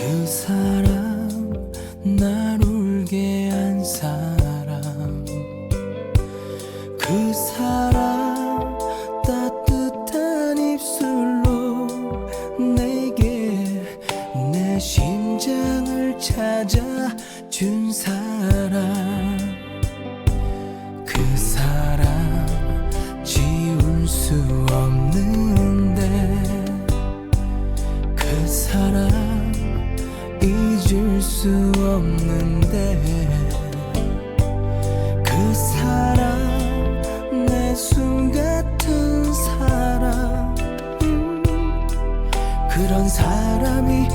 그 사람 날 울게 한 사람. 그 사람 따뜻한 입술로 내게 내 심장을 찾아 준 사람. 그 사람 지울 수 없는데. 그 사람 잊을 수 없는데 그 사람 내 숨 같은 사람 음, 그런 사람이